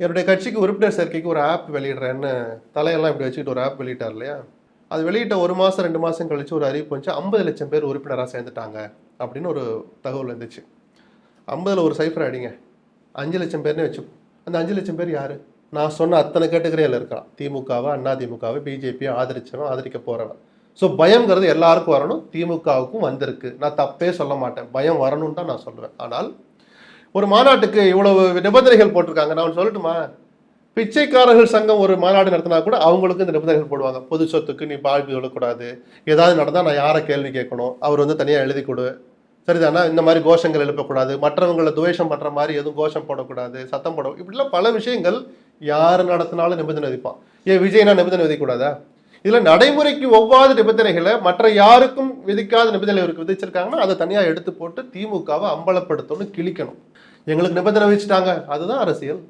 என்னுடைய கட்சிக்கு உறுப்பினர் சேர்க்கைக்கு ஒரு ஆப் வெளியிடுறேன்னு தலையெல்லாம் இப்படி வச்சுக்கிட்டு ஒரு ஆப் வெளியிட்டார் இல்லையா? அது வெளியிட்ட ஒரு மாதம் ரெண்டு மாதம் கழிச்சு ஒரு அறிவிப்பு வந்துச்சு. ஐம்பது லட்சம் பேர் உறுப்பினராக சேர்ந்துட்டாங்க அப்படின்னு ஒரு தகவல் வந்துச்சு. ஐம்பதில் ஒரு சைஃபர் அடிங்க. அஞ்சு லட்சம் பேர்னே வச்சு அந்த அஞ்சு லட்சம் பேர் யார்? நான் சொன்ன அத்தனை கேட்டகரியில் இருக்கான் திமுகவை அண்ணா திமுகவை பிஜேபியை ஆதரிச்சவன் ஆதரிக்க போகிறவன் ஸோ பயங்கிறது எல்லாருக்கும் வரணும். திமுகவுக்கும் வந்திருக்கு. நான் தப்பே சொல்ல மாட்டேன். பயம் வரணும்னு தான் நான் சொல்லுவேன் ஆனால் ஒரு மாநாட்டுக்கு இவ்வளவு நிபந்தனைகள் போட்டிருக்காங்க. நான் சொல்லட்டுமா? பிச்சைக்காரர்கள் சங்கம் ஒரு மாநாடு நடத்தினா கூட அவங்களுக்கு இந்த நிபந்தனைகள் போடுவாங்க. பொது சொத்துக்கு நீ பாதிப்பு விடக்கூடாது. ஏதாவது நடந்தால் நான் யாரை கேள்வி கேட்கணும்? அவர் வந்து தனியாக எழுதி கொடு. சரிதானா? இந்த மாதிரி கோஷங்கள் எழுப்பக்கூடாது. மற்றவங்களை துவேஷம் பண்ணுற மாதிரி எதுவும் கோஷம் போடக்கூடாது. சத்தம் போட இப்படிலாம் பல விஷயங்கள் யார் நடத்தினாலும் நிபந்தனை விதிப்பான். ஏன் விஜய்னா நிபந்தனை விதிக்கூடாதா இதில் நடைமுறைக்கு ஒவ்வாத நிபந்தனைகளை மற்ற யாருக்கும் விதிக்காத நிபந்தனை இவருக்கு விதிச்சிருக்காங்கன்னா அதை தனியாக எடுத்து போட்டு திமுகவை அம்பலப்படுத்தணும்னு கிழிக்கணும். எங்களுக்கு நிபந்தனை வச்சுட்டாங்க அதுதான் அரசியல்.